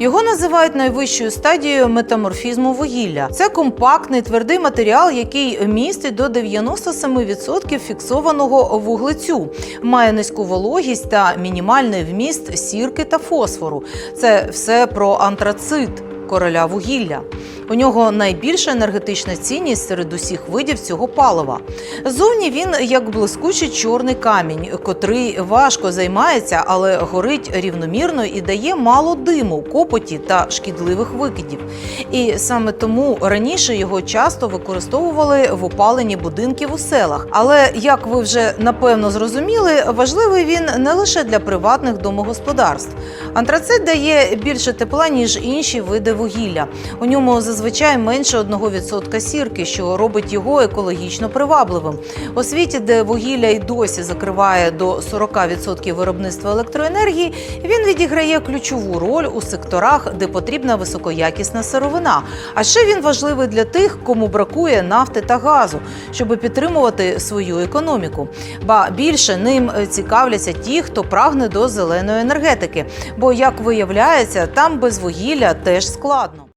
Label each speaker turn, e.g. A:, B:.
A: Його називають найвищою стадією метаморфізму вугілля. Це компактний твердий матеріал, який містить до 97% фіксованого вуглецю, має низьку вологість та мінімальний вміст сірки та фосфору. Це все про антрацит короля вугілля. У нього найбільша енергетична цінність серед усіх видів цього палива. Зовні він як блискучий чорний камінь, котрий важко займається, але горить рівномірно і дає мало диму, копоті та шкідливих викидів. І саме тому раніше його часто використовували в опаленні будинків у селах. Але як ви вже напевно зрозуміли, важливий він не лише для приватних домогосподарств. Антрацит дає більше тепла ніж інші види вугілля. У ньому зазвичай менше 1% сірки, що робить його екологічно привабливим. У світі, де вугілля й досі закриває до 40% виробництва електроенергії, він відіграє ключову роль у секторах, де потрібна високоякісна сировина. А ще він важливий для тих, кому бракує нафти та газу, щоб підтримувати свою економіку. Ба більше ним цікавляться ті, хто прагне до зеленої енергетики. Бо, як виявляється, там без вугілля теж складно.